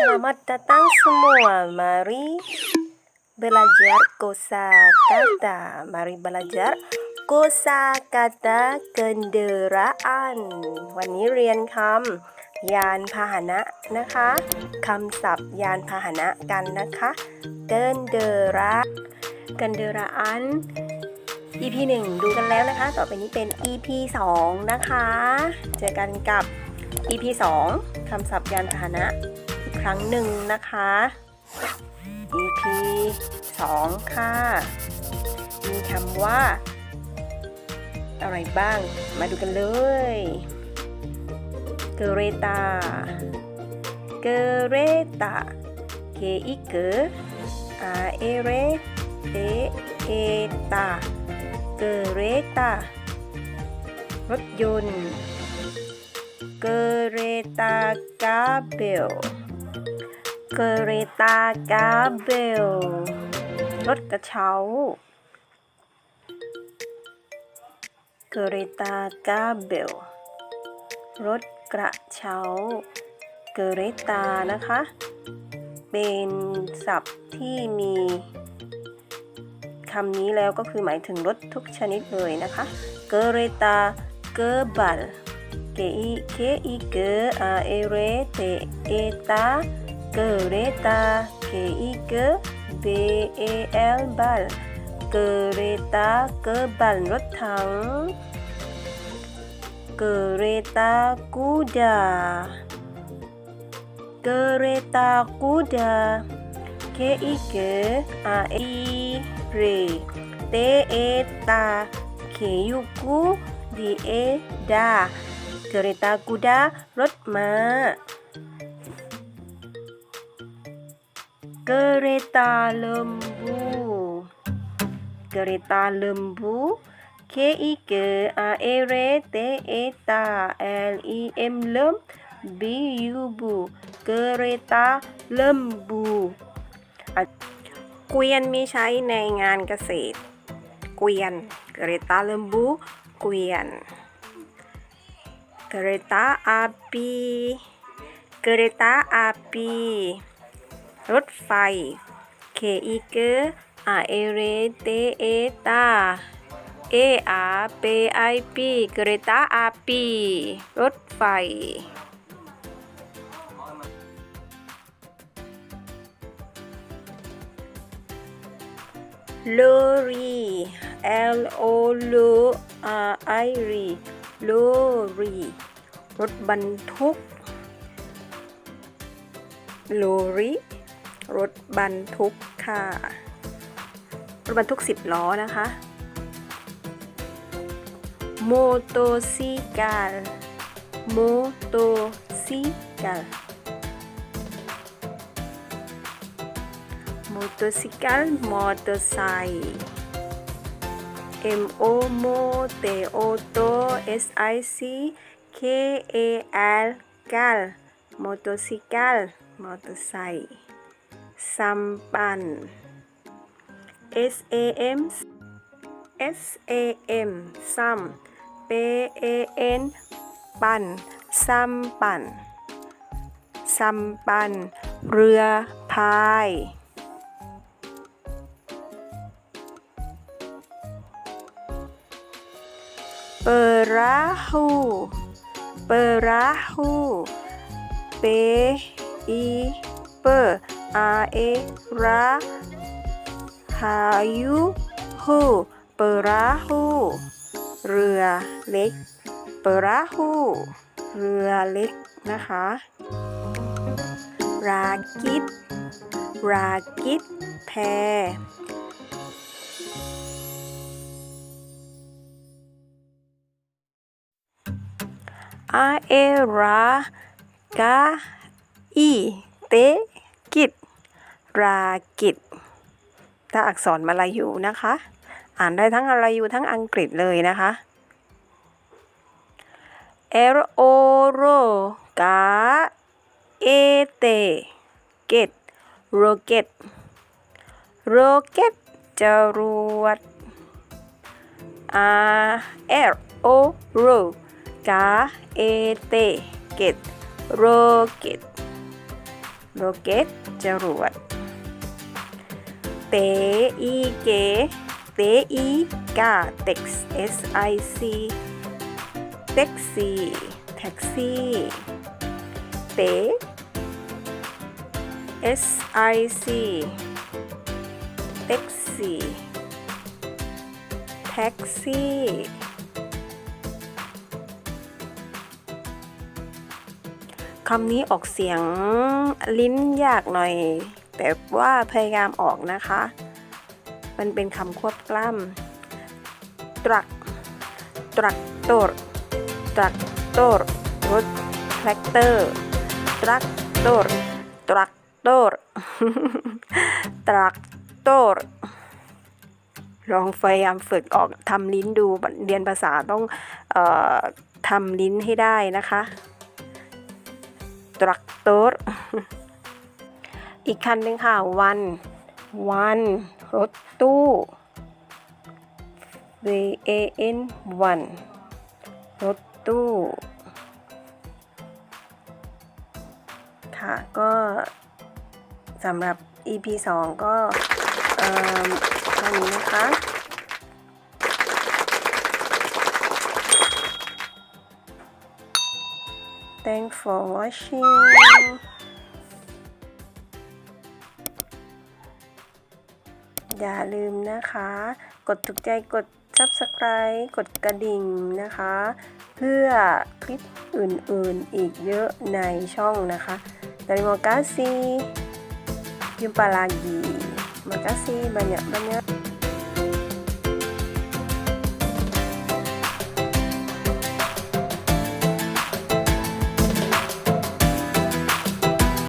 Selamat datang semua. Mari belajar kosakata. Mari belajar kosakata kendaraan วันนี้เรียนคำยานพาหนะนะคะคำศัพท์ยานพาหนะกันนะคะเกินเดระกันเดระอัน EP 1 ดูกันแล้วนะคะ ต่อไปนี้เป็น EP 2 นะคะ เจอกันกับ EP 2คำศัพท์ยานพาหนะ ครั้งหนึ่งนะคะ EP 2 ค่ะ มีคำว่า อะไรบ้าง มาดูกันเลย เกเรตา เกเรตาเคอีเกอาเอเรเตเอตา เกเรตา รถยนต์ เกเรตากาเบล เกเรตากาเบล รถกระเช้า เกเรตากาเบล รถกระเช้า เกเรตานะคะ เป็นศัพท์ที่มีคำนี้แล้วก็คือหมายถึงรถทุกชนิดเลยนะคะ เกเรตา เกบัล K I K I G A E R T E T A kereta K I K B A L bal. Kereta kebal rut thang kereta kuda. Kereta kuda. K I K A I R T E K U K U D E da kereta kuda rut รตากูดารถมา้าเกเรตาเลมบูเกเรตาเลมบู K I K A E R T E T A L E M เลม B U บูเกเรตาเลมบูอะเกวียนมีใช้ในงานเกษตร เกวียนเกเรตาเลมบูเกวียน kereta api kereta api รถไฟเคอีเกออาเอเรเตเอตาเออาเปไอปีเกรตาอาปีรถไฟลอรี L O L R I R ลอรีรถบรรทุกลอรี รถบรรทุกค่ะ รถบรรทุกสิบล้อนะคะ motorcycle motorcycle motorcycle มอเตอร์ไซค์ M O M O T O T S I C K A L กัลมอเตอร์ไซค์มอเตอร์ไซค์ ซัมปัน S A M S A M ซัม P A N ปันซัมปันซัมปัน เรือพาย perahu perahu p i p a e ra hayu hu perahu เรือเล็ก perahu เรือเล็กนะคะ รากิดรากิดแพอาเอรากาอีเตกิด รากิดถ้าอักษรมาลายูนะคะ อ่านได้ทั้งอารายูทั้งอังกฤษเลยนะคะเอรโอโรกาเอเตเกตโรเกตโรเกตจรวด R L O R O กาเอเตเกตโรเกตโรเกตจรวด เตอีเกเตอีกาเท็กซ์ S I C แท็กซี่แท็กซี่เต S I C แท็กซี่แท็กซี่คำนี้ออกเสียงลิ้นยากหน่อย แต่ว่าพยายามออกนะคะ มันเป็นคำควบกล้ำตรัก ตรักโตรตรักโตรรถแทรกเตอร์ตรักโตรตรักโตรตรักโตรลองพยายามฝึกออกทำลิ้นดูเรียนภาษาต้องออทำลิ้นให้ได้นะคะ ตรักโตร อีกคันหนึ่งค่ะวันวันรถตู้ V A N วันรถตู้ ค่ะ ก็สำหรับ EP 2 ก็เอ่อเท่านี้นะคะ Thanks for watching อย่าลืมนะคะ กดถูกใจกด Subscribe กดกระดิ่งนะคะ เพื่อคลิปอื่นๆอีกเยอะในช่องนะคะ Terima kasih. Jumpa lagi. Makasih banyak-banyak.